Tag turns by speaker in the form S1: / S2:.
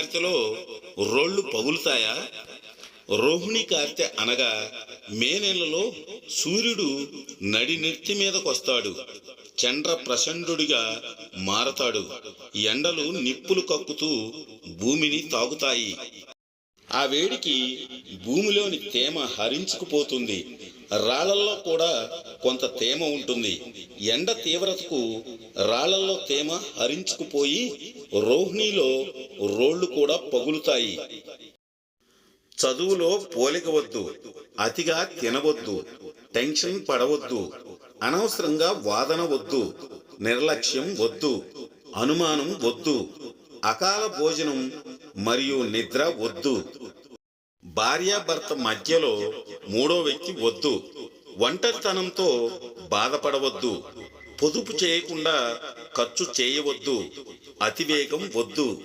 S1: కార్తెలో రోళ్ళు పగులుతాయా? రోహిణి కార్తె అనగా మే నెలలో సూర్యుడు నడి నెత్తి మీదకొస్తాడు. చండ్ర ప్రచండుడిగా మారతాడు. ఎండలు నిప్పులు కక్కుతూ భూమిని తాగుతాయి. ఆ వేడికి భూమిలోని తేమ హరించుకుపోతుంది. రాళ్ళల్లో కూడా కొంత తేమ ఉంటుంది. ఎండ తీవ్రతకు రాళ్ళల్లో తేమ హరించుకుపోయి రోహిణిలో రోళ్ళు కూడా పగులుతాయి. చదువులో పోలికవద్దు అతిగా తినవద్దు. టెన్షన్ పడవద్దు. అనవసరంగా వాదన వద్దు. నిర్లక్ష్యం వద్దు. అనుమానం వద్దు. అకాల భోజనం మరియు నిద్ర వద్దు. భార్యాభర్త మధ్యలో మూడో వ్యక్తి వద్దు. ఒంటరితనంతో బాధపడవద్దు. పొదుపు చేయకుండా ఖర్చు చేయవద్దు. అతివేగం వద్దు.